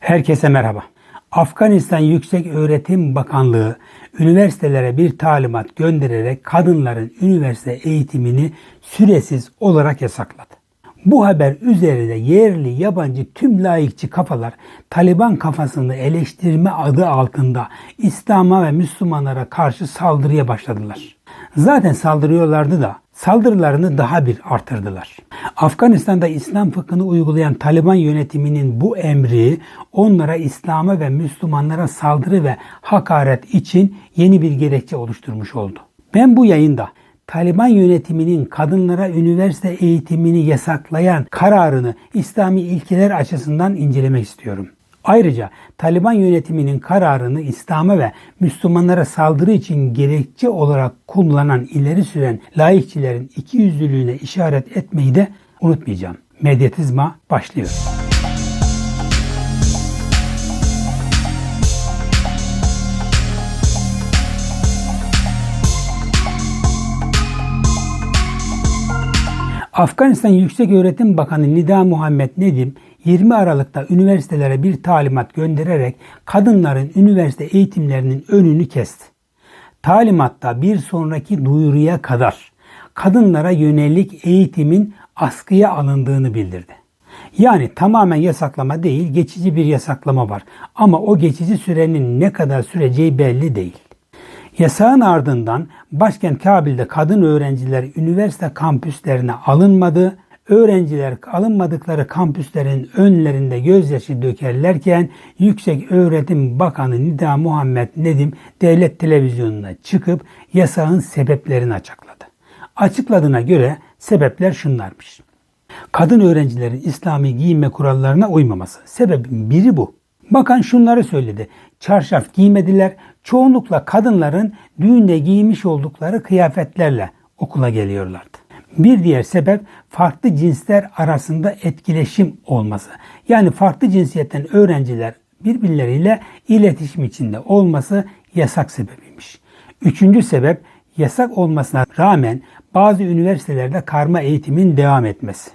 Herkese merhaba. Afganistan Yüksek Öğretim Bakanlığı üniversitelere bir talimat göndererek kadınların üniversite eğitimini süresiz olarak yasakladı. Bu haber üzerine yerli yabancı tüm layıkçı kafalar Taliban kafasını eleştirme adı altında İslam'a ve Müslümanlara karşı saldırıya başladılar. Zaten saldırıyorlardı da saldırılarını daha bir artırdılar. Afganistan'da İslam fıkhını uygulayan Taliban yönetiminin bu emri onlara İslam'a ve Müslümanlara saldırı ve hakaret için yeni bir gerekçe oluşturmuş oldu. Ben bu yayında Taliban yönetiminin kadınlara üniversite eğitimini yasaklayan kararını İslami ilkeler açısından incelemek istiyorum. Ayrıca Taliban yönetiminin kararını İslam'a ve Müslümanlara saldırı için gerekçe olarak kullanan ileri süren laikçilerin ikiyüzlülüğüne işaret etmeyi de unutmayacağım. Medyatizma başlıyor. Afganistan Yüksek Öğretim Bakanı Nida Muhammed Nedim 20 Aralık'ta üniversitelere bir talimat göndererek kadınların üniversite eğitimlerinin önünü kesti. Talimatta bir sonraki duyuruya kadar kadınlara yönelik eğitimin askıya alındığını bildirdi. Yani tamamen yasaklama değil, geçici bir yasaklama var. Ama o geçici sürenin ne kadar süreceği belli değil. Yasağın ardından başkent Kabil'de kadın öğrenciler üniversite kampüslerine alınmadı. Öğrenciler alınmadıkları kampüslerin önlerinde gözyaşı dökerlerken Yüksek Öğretim Bakanı Nida Muhammed Nedim devlet televizyonuna çıkıp yasağın sebeplerini açıkladı. Açıkladığına göre sebepler şunlarmış. Kadın öğrencilerin İslami giyinme kurallarına uymaması. Sebebin biri bu. Bakan şunları söyledi. Çarşaf giymediler. Çoğunlukla kadınların düğünde giymiş oldukları kıyafetlerle okula geliyorlardı. Bir diğer sebep farklı cinsler arasında etkileşim olması. Yani farklı cinsiyetten öğrenciler birbirleriyle iletişim içinde olması yasak sebebiymiş. Üçüncü sebep yasak olmasına rağmen bazı üniversitelerde karma eğitimin devam etmesi.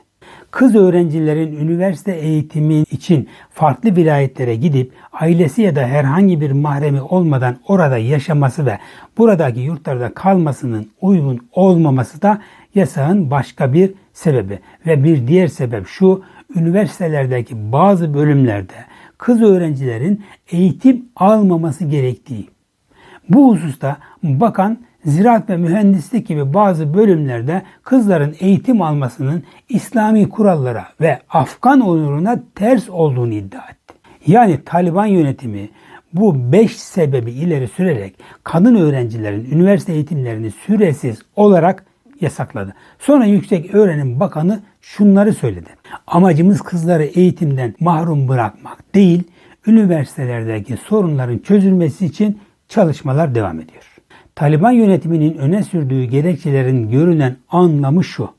Kız öğrencilerin üniversite eğitimi için farklı vilayetlere gidip ailesi ya da herhangi bir mahremi olmadan orada yaşaması ve buradaki yurtlarda kalmasının uygun olmaması da yasağın başka bir sebebi. Ve bir diğer sebep şu, üniversitelerdeki bazı bölümlerde kız öğrencilerin eğitim almaması gerektiği. Bu hususta bakan ziraat ve mühendislik gibi bazı bölümlerde kızların eğitim almasının İslami kurallara ve Afgan onuruna ters olduğunu iddia etti. Yani Taliban yönetimi bu beş sebebi ileri sürerek kadın öğrencilerin üniversite eğitimlerini süresiz olarak yasakladı. Sonra Yüksek Öğrenim Bakanı şunları söyledi. Amacımız kızları eğitimden mahrum bırakmak değil, üniversitelerdeki sorunların çözülmesi için çalışmalar devam ediyor. Taliban yönetiminin öne sürdüğü gerekçelerin görünen anlamı şu.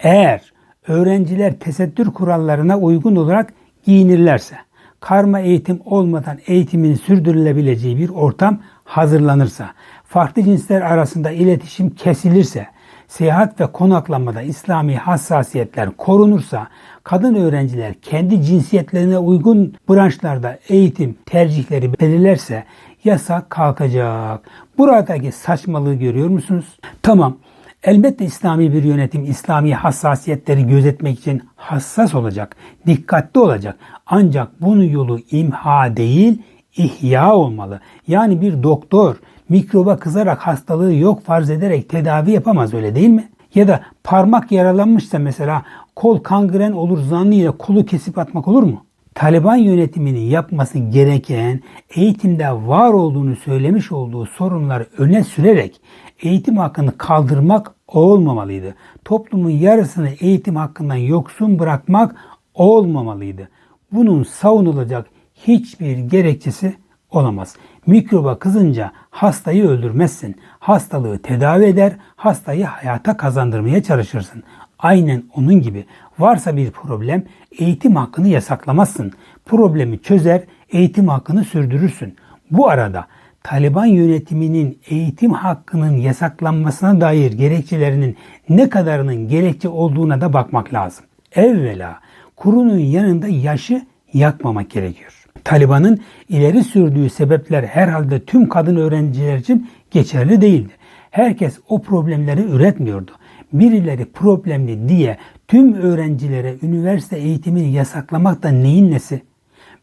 Eğer öğrenciler tesettür kurallarına uygun olarak giyinirlerse, karma eğitim olmadan eğitimin sürdürülebileceği bir ortam hazırlanırsa, farklı cinsler arasında iletişim kesilirse, seyahat ve konaklamada İslami hassasiyetler korunursa, kadın öğrenciler kendi cinsiyetlerine uygun branşlarda eğitim tercihleri belirlerse yasak kalkacak. Buradaki saçmalığı görüyor musunuz? Tamam. Elbette İslami bir yönetim İslami hassasiyetleri gözetmek için hassas olacak, dikkatli olacak. Ancak bunun yolu imha değil, ihya olmalı. Yani bir doktor mikroba kızarak hastalığı yok farz ederek tedavi yapamaz öyle değil mi? Ya da parmak yaralanmışsa mesela kol kangren olur zannıyla kolu kesip atmak olur mu? Taliban yönetiminin yapması gereken eğitimde var olduğunu söylemiş olduğu sorunları öne sürerek eğitim hakkını kaldırmak olmamalıydı. Toplumun yarısını eğitim hakkından yoksun bırakmak olmamalıydı. Bunun savunulacak hiçbir gerekçesi olamaz. Mikroba kızınca hastayı öldürmezsin. Hastalığı tedavi eder, hastayı hayata kazandırmaya çalışırsın. Aynen onun gibi varsa bir problem eğitim hakkını yasaklamazsın. Problemi çözer, eğitim hakkını sürdürürsün. Bu arada Taliban yönetiminin eğitim hakkının yasaklanmasına dair gerekçelerinin ne kadarının gerekçe olduğuna da bakmak lazım. Evvela kurunun yanında yaşı yakmamak gerekiyor. Taliban'ın ileri sürdüğü sebepler herhalde tüm kadın öğrenciler için geçerli değildi. Herkes o problemleri üretmiyordu. Birileri problemli diye tüm öğrencilere üniversite eğitimini yasaklamak da neyin nesi?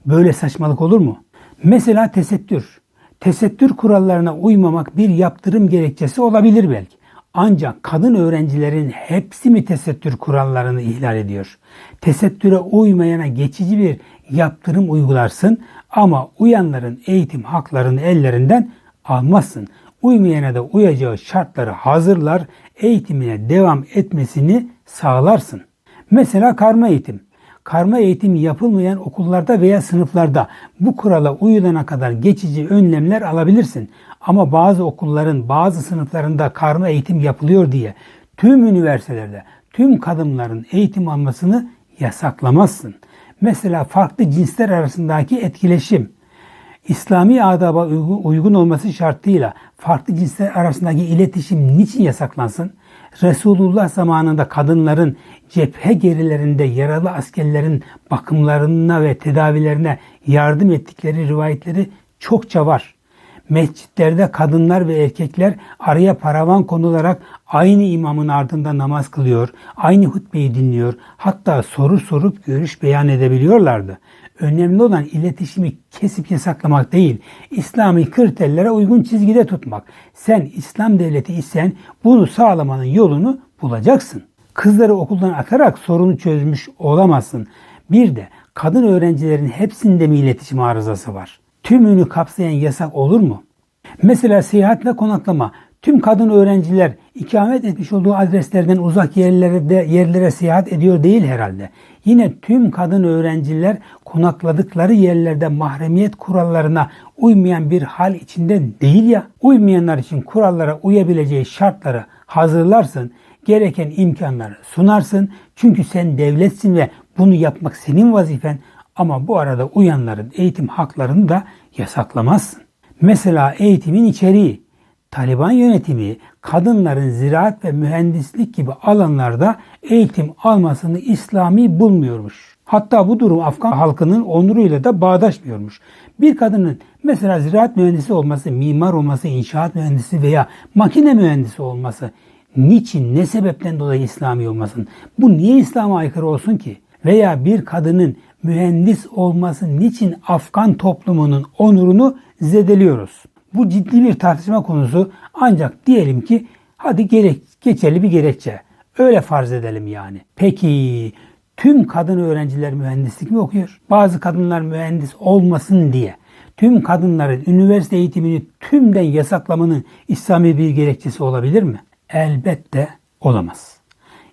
Böyle saçmalık olur mu? Mesela tesettür. Tesettür kurallarına uymamak bir yaptırım gerekçesi olabilir belki. Ancak kadın öğrencilerin hepsi mi tesettür kurallarını ihlal ediyor? Tesettüre uymayana geçici bir yaptırım uygularsın ama uyanların eğitim haklarını ellerinden almazsın. Uymayana da uyacağı şartları hazırlar, eğitimine devam etmesini sağlarsın. Mesela karma eğitim. Karma eğitim yapılmayan okullarda veya sınıflarda bu kurala uyulana kadar geçici önlemler alabilirsin. Ama bazı okulların bazı sınıflarında karma eğitim yapılıyor diye tüm üniversitelerde tüm kadınların eğitim almasını yasaklamazsın. Mesela farklı cinsler arasındaki etkileşim, İslami adaba uygun olması şartıyla farklı cinsler arasındaki iletişim niçin yasaklansın? Resulullah zamanında kadınların cephe gerilerinde yaralı askerlerin bakımlarına ve tedavilerine yardım ettikleri rivayetleri çokça var. Mescitlerde kadınlar ve erkekler araya paravan konularak aynı imamın ardında namaz kılıyor, aynı hutbeyi dinliyor, hatta soru sorup görüş beyan edebiliyorlardı. Önemli olan iletişimi kesip yasaklamak değil, İslami kriterlere uygun çizgide tutmak. Sen İslam devleti isen bunu sağlamanın yolunu bulacaksın. Kızları okuldan atarak sorunu çözmüş olamazsın. Bir de kadın öğrencilerin hepsinde mi iletişim arızası var? Tümünü kapsayan yasak olur mu? Mesela seyahat ve konaklama. Tüm kadın öğrenciler ikamet etmiş olduğu adreslerden uzak yerlere de yerlere seyahat ediyor değil herhalde. Yine tüm kadın öğrenciler konakladıkları yerlerde mahremiyet kurallarına uymayan bir hal içinde değil ya. Uymayanlar için kurallara uyabileceği şartları hazırlarsın, gereken imkanları sunarsın. Çünkü sen devletsin ve bunu yapmak senin vazifen ama bu arada uyanların eğitim haklarını da yasaklamazsın. Mesela eğitimin içeriği. Taliban yönetimi kadınların ziraat ve mühendislik gibi alanlarda eğitim almasını İslami bulmuyormuş. Hatta bu durum Afgan halkının onuruyla da bağdaşmıyormuş. Bir kadının mesela ziraat mühendisi olması, mimar olması, inşaat mühendisi veya makine mühendisi olması niçin, ne sebepten dolayı İslami olmasın? Bu niye İslam'a aykırı olsun ki? Veya bir kadının mühendis olması niçin Afgan toplumunun onurunu zedeliyoruz? Bu ciddi bir tartışma konusu ancak diyelim ki hadi gerek, geçerli bir gerekçe. Öyle farz edelim yani. Peki tüm kadın öğrenciler mühendislik mi okuyor? Bazı kadınlar mühendis olmasın diye tüm kadınların üniversite eğitimini tümden yasaklamanın İslami bir gerekçesi olabilir mi? Elbette olamaz.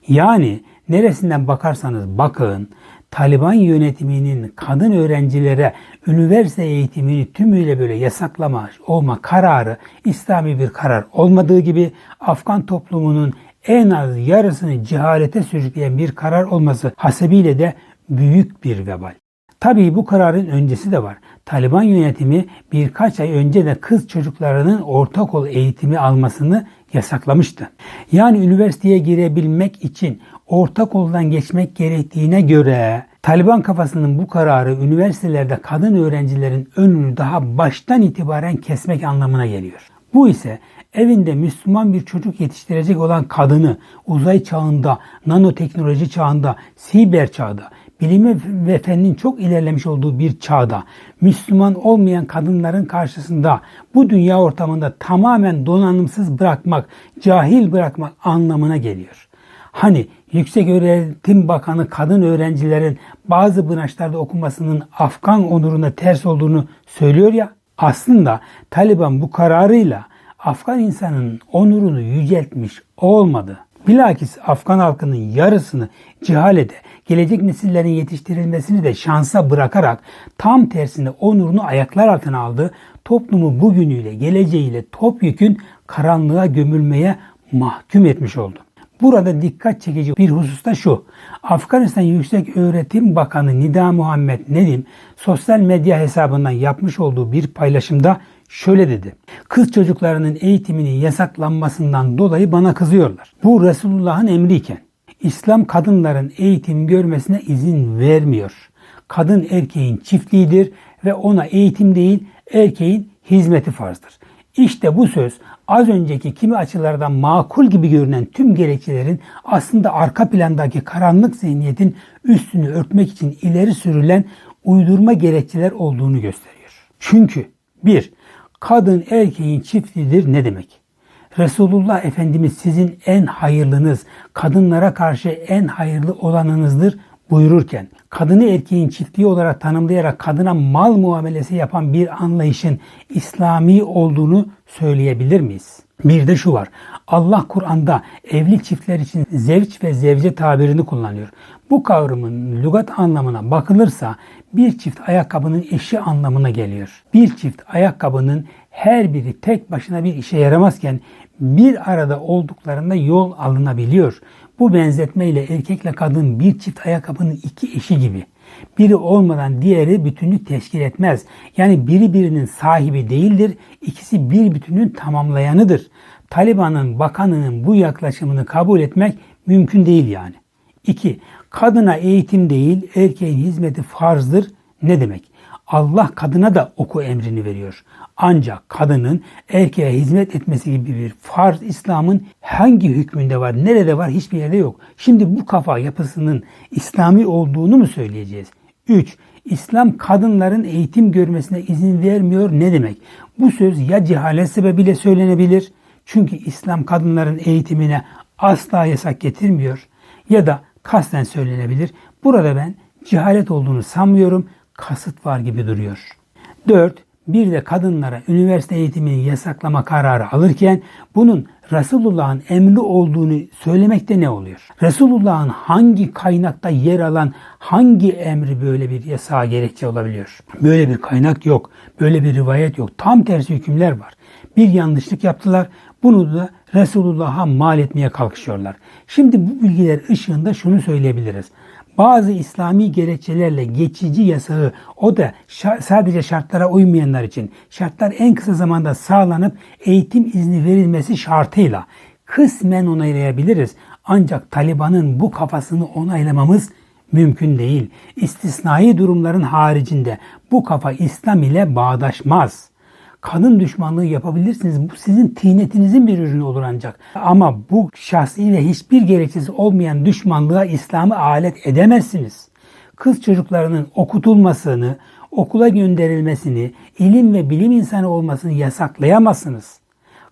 Yani neresinden bakarsanız bakın Taliban yönetiminin kadın öğrencilere üniversite eğitimini tümüyle böyle yasaklama olma kararı İslami bir karar olmadığı gibi Afgan toplumunun en az yarısını cehalete sürükleyen bir karar olması hasebiyle de büyük bir vebal. Tabii bu kararın öncesi de var. Taliban yönetimi birkaç ay önce de kız çocuklarının ortaokul eğitimi almasını yasaklamıştı. Yani üniversiteye girebilmek için ortaokuldan geçmek gerektiğine göre Taliban kafasının bu kararı üniversitelerde kadın öğrencilerin önünü daha baştan itibaren kesmek anlamına geliyor. Bu ise evinde Müslüman bir çocuk yetiştirecek olan kadını uzay çağında, nanoteknoloji çağında, siber çağda, bilimi ve fennin çok ilerlemiş olduğu bir çağda Müslüman olmayan kadınların karşısında bu dünya ortamında tamamen donanımsız bırakmak, cahil bırakmak anlamına geliyor. Hani Yüksek Öğretim Bakanı kadın öğrencilerin bazı branşlarda okumasının Afgan onuruna ters olduğunu söylüyor ya. Aslında Taliban bu kararıyla Afgan insanın onurunu yüceltmiş olmadı. Bilakis Afgan halkının yarısını cehalete, gelecek nesillerin yetiştirilmesini de şansa bırakarak tam tersine onurunu ayaklar altına aldı. Toplumu bugünüyle, geleceğiyle topyekün karanlığa gömülmeye mahkum etmiş oldu. Burada dikkat çekici bir husus da şu. Afganistan Yüksek Öğretim Bakanı Nida Muhammed Nedim sosyal medya hesabından yapmış olduğu bir paylaşımda şöyle dedi. Kız çocuklarının eğitiminin yasaklanmasından dolayı bana kızıyorlar. Bu Resulullah'ın emriyken İslam kadınların eğitim görmesine izin vermiyor. kadın erkeğin çiftliğidir ve ona eğitim değil erkeğin hizmeti farzdır. İşte bu söz az önceki kimi açılardan makul gibi görünen tüm gerekçelerin aslında arka plandaki karanlık zihniyetin üstünü örtmek için ileri sürülen uydurma gerekçeler olduğunu gösteriyor. Çünkü bir, kadın erkeğin çiftliğidir ne demek? Resulullah Efendimiz sizin en hayırlınız, kadınlara karşı en hayırlı olanınızdır buyururken kadını erkeğin çiftliği olarak tanımlayarak kadına mal muamelesi yapan bir anlayışın İslami olduğunu söyleyebilir miyiz? Bir de şu var. Allah Kur'an'da evli çiftler için zevç ve zevce tabirini kullanıyor. Bu kavramın lügat anlamına bakılırsa bir çift ayakkabının eşi anlamına geliyor. Bir çift ayakkabının her biri tek başına bir işe yaramazken bir arada olduklarında yol alınabiliyor. Bu benzetmeyle erkekle kadın bir çift ayakkabının iki eşi gibi. Biri olmadan diğeri bütünlük teşkil etmez. Yani biri birinin sahibi değildir, ikisi bir bütünün tamamlayanıdır. Taliban'ın bakanının bu yaklaşımını kabul etmek mümkün değil yani. 2. Kadına eğitim değil, erkeğin hizmeti farzdır. Ne demek? Allah kadına da oku emrini veriyor. Ancak kadının erkeğe hizmet etmesi gibi bir farz İslam'ın hangi hükmünde var, nerede var hiçbir yerde yok. Şimdi bu kafa yapısının İslami olduğunu mu söyleyeceğiz? 3. İslam kadınların eğitim görmesine izin vermiyor ne demek? Bu söz ya cehalet sebebiyle söylenebilir. Çünkü İslam kadınların eğitimine asla yasak getirmiyor. Ya da kasten söylenebilir. Burada ben cehalet olduğunu sanmıyorum. Kasıt var gibi duruyor. 4 bir de kadınlara üniversite eğitimini yasaklama kararı alırken bunun Resulullah'ın emri olduğunu söylemekte ne oluyor? Resulullah'ın hangi kaynakta yer alan hangi emri böyle bir yasağa gerekçe olabiliyor? Böyle bir kaynak yok. Böyle bir rivayet yok. Tam tersi hükümler var. Bir yanlışlık yaptılar. Bunu da Resulullah'a mal etmeye kalkışıyorlar. Şimdi bu bilgiler ışığında şunu söyleyebiliriz bazı İslami gerekçelerle geçici yasağı o da sadece şartlara uymayanlar için şartlar en kısa zamanda sağlanıp eğitim izni verilmesi şartıyla kısmen onaylayabiliriz. Ancak Taliban'ın bu kafasını onaylamamız mümkün değil. İstisnai durumların haricinde bu kafa İslam ile bağdaşmaz kadın düşmanlığı yapabilirsiniz. Bu sizin tıynetinizin bir ürünü olur ancak. Ama bu şahsi ve hiçbir gerekçesi olmayan düşmanlığa İslam'ı alet edemezsiniz. Kız çocuklarının okutulmasını, okula gönderilmesini, ilim ve bilim insanı olmasını yasaklayamazsınız.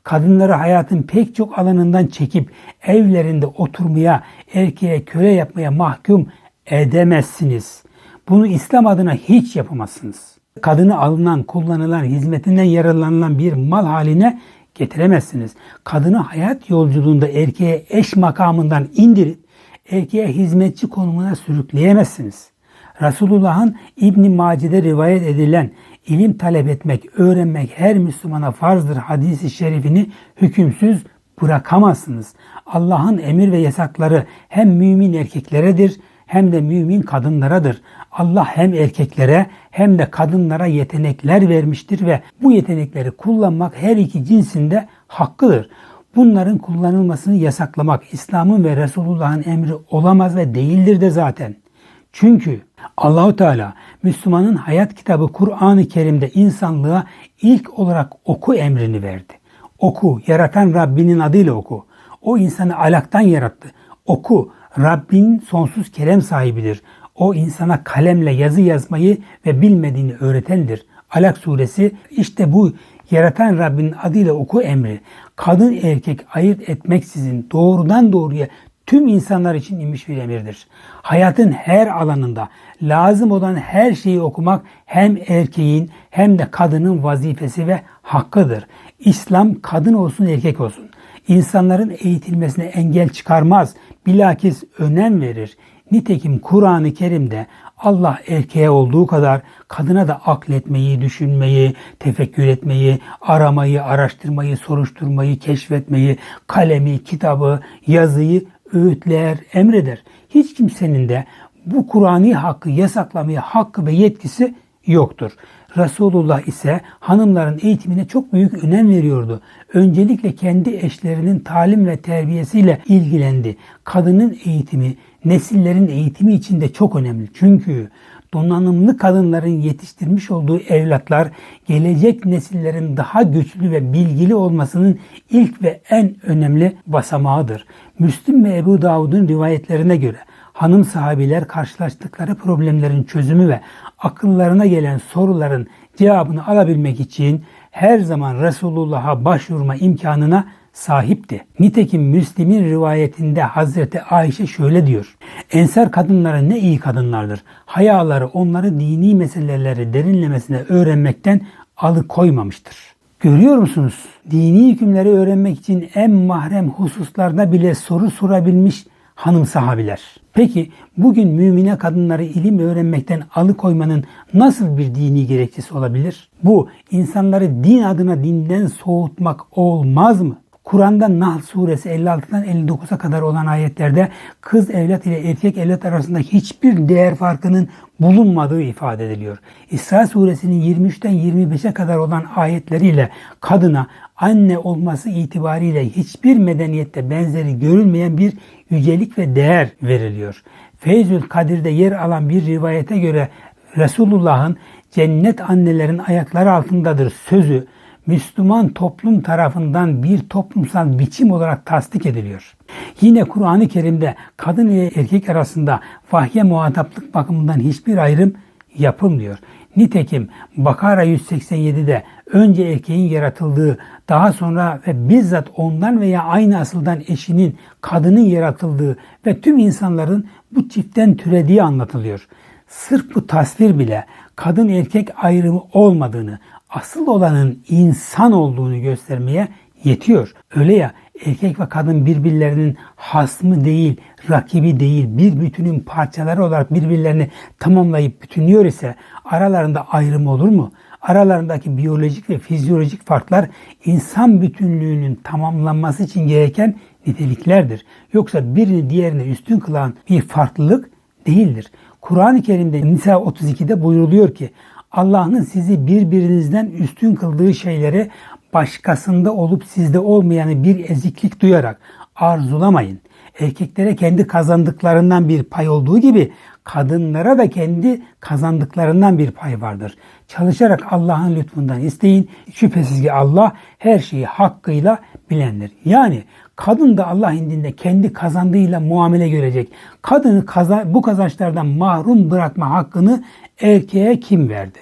Kadınları hayatın pek çok alanından çekip evlerinde oturmaya, erkeğe köle yapmaya mahkum edemezsiniz. Bunu İslam adına hiç yapamazsınız kadını alınan, kullanılan, hizmetinden yararlanılan bir mal haline getiremezsiniz. Kadını hayat yolculuğunda erkeğe eş makamından indirip erkeğe hizmetçi konumuna sürükleyemezsiniz. Resulullah'ın İbn Mace'de rivayet edilen ilim talep etmek, öğrenmek her Müslümana farzdır hadisi şerifini hükümsüz bırakamazsınız. Allah'ın emir ve yasakları hem mümin erkekleredir hem de mümin kadınlaradır. Allah hem erkeklere hem de kadınlara yetenekler vermiştir ve bu yetenekleri kullanmak her iki cinsinde hakkıdır. Bunların kullanılmasını yasaklamak İslam'ın ve Resulullah'ın emri olamaz ve değildir de zaten. Çünkü Allahu Teala Müslümanın hayat kitabı Kur'an-ı Kerim'de insanlığa ilk olarak oku emrini verdi. Oku, yaratan Rabbinin adıyla oku. O insanı alaktan yarattı. Oku, Rabbin sonsuz kerem sahibidir. O insana kalemle yazı yazmayı ve bilmediğini öğretendir. Alak suresi işte bu yaratan Rabbin adıyla oku emri. Kadın erkek ayırt etmeksizin doğrudan doğruya tüm insanlar için inmiş bir emirdir. Hayatın her alanında lazım olan her şeyi okumak hem erkeğin hem de kadının vazifesi ve hakkıdır. İslam kadın olsun erkek olsun. İnsanların eğitilmesine engel çıkarmaz. Bilakis önem verir. Nitekim Kur'an-ı Kerim'de Allah erkeğe olduğu kadar kadına da akletmeyi, düşünmeyi, tefekkür etmeyi, aramayı, araştırmayı, soruşturmayı, keşfetmeyi, kalemi, kitabı, yazıyı öğütler, emreder. Hiç kimsenin de bu Kur'an'i hakkı yasaklamaya hakkı ve yetkisi yoktur. Resulullah ise hanımların eğitimine çok büyük önem veriyordu. Öncelikle kendi eşlerinin talim ve terbiyesiyle ilgilendi. Kadının eğitimi, nesillerin eğitimi için de çok önemli. Çünkü donanımlı kadınların yetiştirmiş olduğu evlatlar gelecek nesillerin daha güçlü ve bilgili olmasının ilk ve en önemli basamağıdır. Müslim ve Ebu Davud'un rivayetlerine göre hanım sahabiler karşılaştıkları problemlerin çözümü ve akıllarına gelen soruların cevabını alabilmek için her zaman Resulullah'a başvurma imkanına sahipti. Nitekim Müslim'in rivayetinde Hazreti Ayşe şöyle diyor. Ensar kadınları ne iyi kadınlardır. Hayaları onları dini meseleleri derinlemesine öğrenmekten alıkoymamıştır. Görüyor musunuz? Dini hükümleri öğrenmek için en mahrem hususlarda bile soru sorabilmiş hanım sahabiler. Peki bugün mümine kadınları ilim öğrenmekten alıkoymanın nasıl bir dini gerekçesi olabilir? Bu insanları din adına dinden soğutmak olmaz mı? Kur'an'da Nahl suresi 56'dan 59'a kadar olan ayetlerde kız evlat ile erkek evlat arasında hiçbir değer farkının bulunmadığı ifade ediliyor. İsra suresinin 23'ten 25'e kadar olan ayetleriyle kadına anne olması itibariyle hiçbir medeniyette benzeri görülmeyen bir yücelik ve değer veriliyor. Feyzül Kadir'de yer alan bir rivayete göre Resulullah'ın cennet annelerin ayakları altındadır sözü Müslüman toplum tarafından bir toplumsal biçim olarak tasdik ediliyor. Yine Kur'an-ı Kerim'de kadın ile erkek arasında vahye muhataplık bakımından hiçbir ayrım yapılmıyor. Nitekim Bakara 187'de önce erkeğin yaratıldığı, daha sonra ve bizzat ondan veya aynı asıldan eşinin, kadının yaratıldığı ve tüm insanların bu çiftten türediği anlatılıyor. Sırf bu tasvir bile kadın erkek ayrımı olmadığını, asıl olanın insan olduğunu göstermeye yetiyor. Öyle ya erkek ve kadın birbirlerinin hasmı değil, rakibi değil, bir bütünün parçaları olarak birbirlerini tamamlayıp bütünlüyor ise aralarında ayrım olur mu? Aralarındaki biyolojik ve fizyolojik farklar insan bütünlüğünün tamamlanması için gereken niteliklerdir. Yoksa birini diğerine üstün kılan bir farklılık değildir. Kur'an-ı Kerim'de Nisa 32'de buyuruluyor ki Allah'ın sizi birbirinizden üstün kıldığı şeyleri başkasında olup sizde olmayanı bir eziklik duyarak arzulamayın. Erkeklere kendi kazandıklarından bir pay olduğu gibi kadınlara da kendi kazandıklarından bir pay vardır. Çalışarak Allah'ın lütfundan isteyin. Şüphesiz ki Allah her şeyi hakkıyla bilendir. Yani kadın da Allah indinde kendi kazandığıyla muamele görecek. Kadını bu kazançlardan mahrum bırakma hakkını erkeğe kim verdi?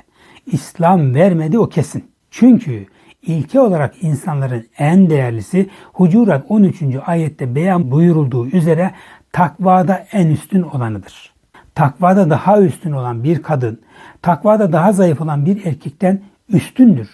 İslam vermedi o kesin. Çünkü ilke olarak insanların en değerlisi Hucurat 13. ayette beyan buyurulduğu üzere takvada en üstün olanıdır. Takvada daha üstün olan bir kadın, takvada daha zayıf olan bir erkekten üstündür.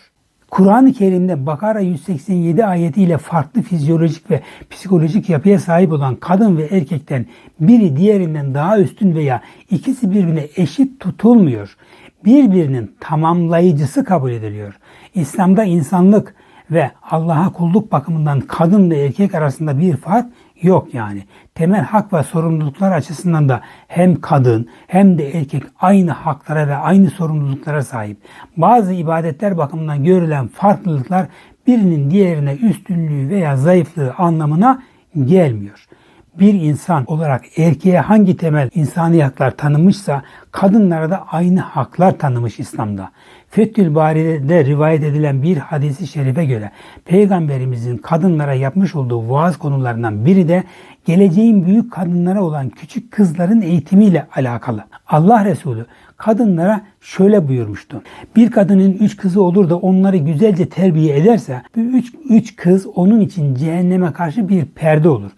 Kur'an-ı Kerim'de Bakara 187 ayetiyle farklı fizyolojik ve psikolojik yapıya sahip olan kadın ve erkekten biri diğerinden daha üstün veya ikisi birbirine eşit tutulmuyor. Birbirinin tamamlayıcısı kabul ediliyor. İslam'da insanlık ve Allah'a kulluk bakımından kadın ve erkek arasında bir fark yok yani. Temel hak ve sorumluluklar açısından da hem kadın hem de erkek aynı haklara ve aynı sorumluluklara sahip. Bazı ibadetler bakımından görülen farklılıklar birinin diğerine üstünlüğü veya zayıflığı anlamına gelmiyor bir insan olarak erkeğe hangi temel insani haklar tanımışsa kadınlara da aynı haklar tanımış İslam'da. Fethül Bari'de rivayet edilen bir hadisi şerife göre Peygamberimizin kadınlara yapmış olduğu vaaz konularından biri de geleceğin büyük kadınlara olan küçük kızların eğitimiyle alakalı. Allah Resulü kadınlara şöyle buyurmuştu. Bir kadının üç kızı olur da onları güzelce terbiye ederse bu üç, üç kız onun için cehenneme karşı bir perde olur.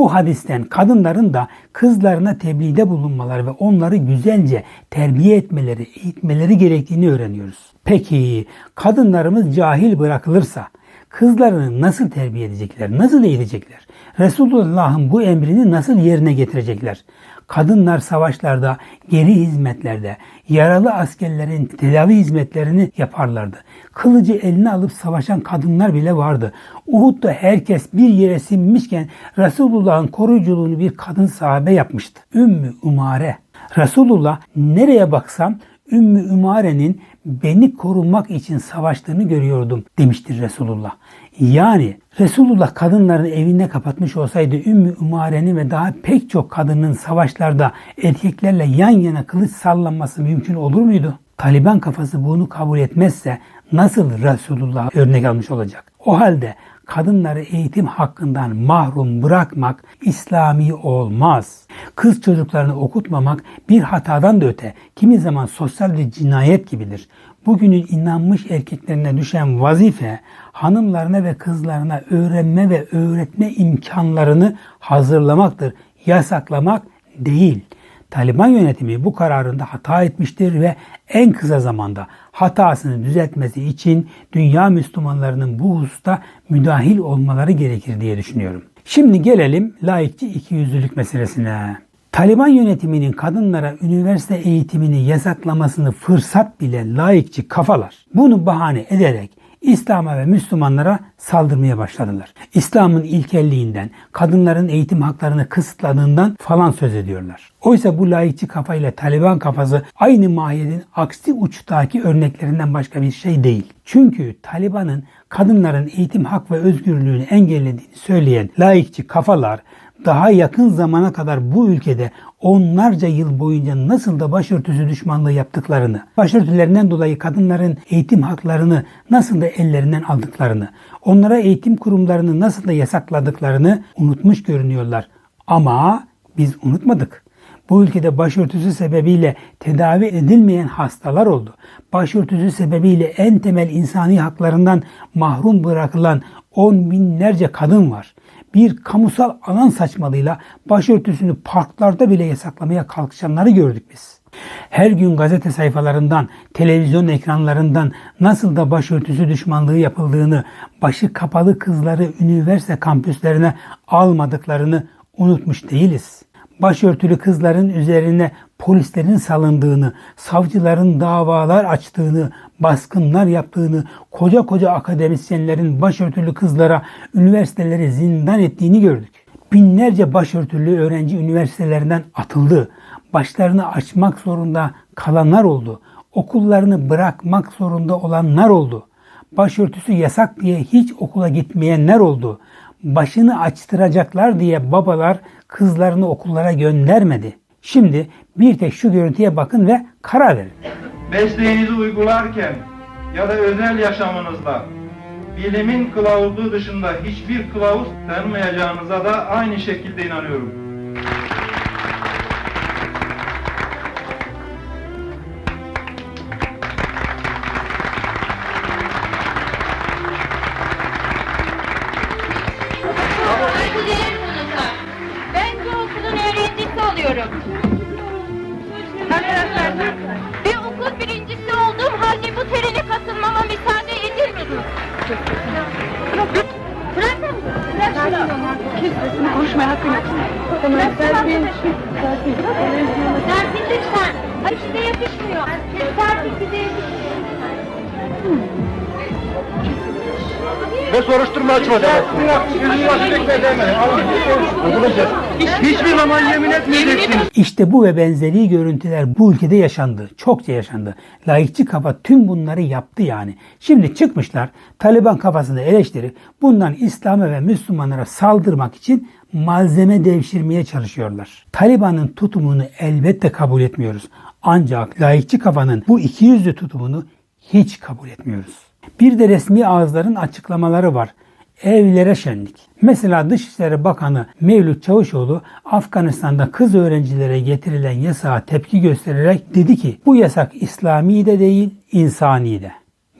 Bu hadisten kadınların da kızlarına tebliğde bulunmaları ve onları güzelce terbiye etmeleri, eğitmeleri gerektiğini öğreniyoruz. Peki kadınlarımız cahil bırakılırsa kızlarını nasıl terbiye edecekler, nasıl eğitecekler? Resulullah'ın bu emrini nasıl yerine getirecekler? Kadınlar savaşlarda, geri hizmetlerde, yaralı askerlerin tedavi hizmetlerini yaparlardı. Kılıcı eline alıp savaşan kadınlar bile vardı. Uhud'da herkes bir yere sinmişken Resulullah'ın koruyuculuğunu bir kadın sahabe yapmıştı. Ümmü Umare. Resulullah nereye baksam Ümmü Ümare'nin beni korumak için savaştığını görüyordum demiştir Resulullah. Yani Resulullah kadınların evine kapatmış olsaydı Ümmü Ümare'nin ve daha pek çok kadının savaşlarda erkeklerle yan yana kılıç sallanması mümkün olur muydu? Taliban kafası bunu kabul etmezse nasıl Resulullah örnek almış olacak? O halde kadınları eğitim hakkından mahrum bırakmak İslami olmaz. Kız çocuklarını okutmamak bir hatadan da öte kimi zaman sosyal bir cinayet gibidir. Bugünün inanmış erkeklerine düşen vazife hanımlarına ve kızlarına öğrenme ve öğretme imkanlarını hazırlamaktır. Yasaklamak değil. Taliban yönetimi bu kararında hata etmiştir ve en kısa zamanda hatasını düzeltmesi için dünya Müslümanlarının bu hususta müdahil olmaları gerekir diye düşünüyorum. Şimdi gelelim laikçi ikiyüzlülük meselesine. Taliban yönetiminin kadınlara üniversite eğitimini yasaklamasını fırsat bile laikçi kafalar bunu bahane ederek İslam'a ve Müslümanlara saldırmaya başladılar. İslam'ın ilkelliğinden, kadınların eğitim haklarını kısıtladığından falan söz ediyorlar. Oysa bu laikçi kafayla Taliban kafası aynı mahiyetin aksi uçtaki örneklerinden başka bir şey değil. Çünkü Taliban'ın kadınların eğitim hak ve özgürlüğünü engellediğini söyleyen laikçi kafalar daha yakın zamana kadar bu ülkede onlarca yıl boyunca nasıl da başörtüsü düşmanlığı yaptıklarını, başörtülerinden dolayı kadınların eğitim haklarını nasıl da ellerinden aldıklarını, onlara eğitim kurumlarını nasıl da yasakladıklarını unutmuş görünüyorlar. Ama biz unutmadık. Bu ülkede başörtüsü sebebiyle tedavi edilmeyen hastalar oldu. Başörtüsü sebebiyle en temel insani haklarından mahrum bırakılan on binlerce kadın var bir kamusal alan saçmalığıyla başörtüsünü parklarda bile yasaklamaya kalkışanları gördük biz. Her gün gazete sayfalarından, televizyon ekranlarından nasıl da başörtüsü düşmanlığı yapıldığını, başı kapalı kızları üniversite kampüslerine almadıklarını unutmuş değiliz başörtülü kızların üzerine polislerin salındığını, savcıların davalar açtığını, baskınlar yaptığını, koca koca akademisyenlerin başörtülü kızlara üniversiteleri zindan ettiğini gördük. Binlerce başörtülü öğrenci üniversitelerinden atıldı. Başlarını açmak zorunda kalanlar oldu. Okullarını bırakmak zorunda olanlar oldu. Başörtüsü yasak diye hiç okula gitmeyenler oldu başını açtıracaklar diye babalar kızlarını okullara göndermedi. Şimdi bir tek şu görüntüye bakın ve karar verin. Mesleğinizi uygularken ya da özel yaşamınızda bilimin kılavuzu dışında hiçbir kılavuz tanımayacağınıza da aynı şekilde inanıyorum. Zaman yemin etmeyeceksiniz. İşte bu ve benzeri görüntüler bu ülkede yaşandı. Çokça yaşandı. Layıkçı kafa tüm bunları yaptı yani. Şimdi çıkmışlar Taliban kafasını eleştirip bundan İslam'a ve Müslümanlara saldırmak için malzeme devşirmeye çalışıyorlar. Taliban'ın tutumunu elbette kabul etmiyoruz. Ancak layıkçı kafanın bu ikiyüzlü tutumunu hiç kabul etmiyoruz. Bir de resmi ağızların açıklamaları var. Evlere şenlik. Mesela Dışişleri Bakanı Mevlüt Çavuşoğlu Afganistan'da kız öğrencilere getirilen yasağa tepki göstererek dedi ki bu yasak İslami de değil insani de.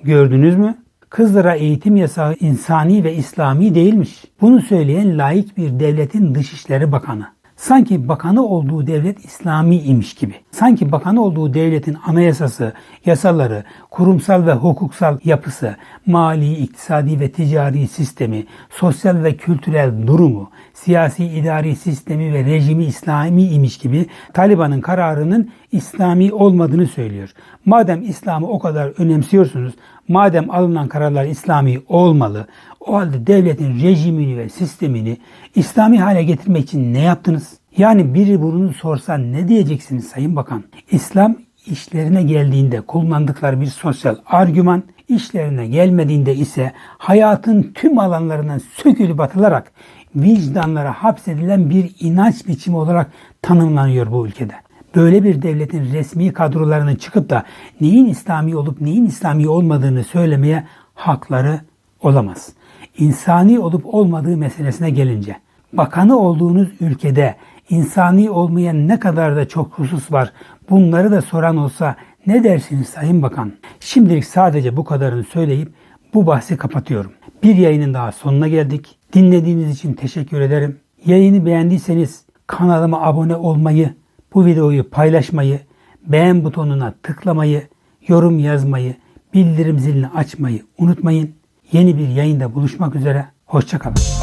Gördünüz mü? Kızlara eğitim yasağı insani ve İslami değilmiş. Bunu söyleyen layık bir devletin Dışişleri Bakanı. Sanki bakanı olduğu devlet İslami imiş gibi. Sanki bakanı olduğu devletin anayasası, yasaları, kurumsal ve hukuksal yapısı, mali, iktisadi ve ticari sistemi, sosyal ve kültürel durumu, siyasi idari sistemi ve rejimi İslami imiş gibi Taliban'ın kararının İslami olmadığını söylüyor. Madem İslam'ı o kadar önemsiyorsunuz, madem alınan kararlar İslami olmalı, o halde devletin rejimini ve sistemini İslami hale getirmek için ne yaptınız? Yani biri bunu sorsa ne diyeceksiniz Sayın Bakan? İslam işlerine geldiğinde kullandıkları bir sosyal argüman, işlerine gelmediğinde ise hayatın tüm alanlarından sökülüp atılarak vicdanlara hapsedilen bir inanç biçimi olarak tanımlanıyor bu ülkede. Böyle bir devletin resmi kadrolarının çıkıp da neyin İslami olup neyin İslami olmadığını söylemeye hakları olamaz. İnsani olup olmadığı meselesine gelince, bakanı olduğunuz ülkede insani olmayan ne kadar da çok husus var bunları da soran olsa ne dersiniz Sayın Bakan? Şimdilik sadece bu kadarını söyleyip bu bahsi kapatıyorum. Bir yayının daha sonuna geldik. Dinlediğiniz için teşekkür ederim. Yayını beğendiyseniz kanalıma abone olmayı, bu videoyu paylaşmayı, beğen butonuna tıklamayı, yorum yazmayı, bildirim zilini açmayı unutmayın. Yeni bir yayında buluşmak üzere. Hoşçakalın.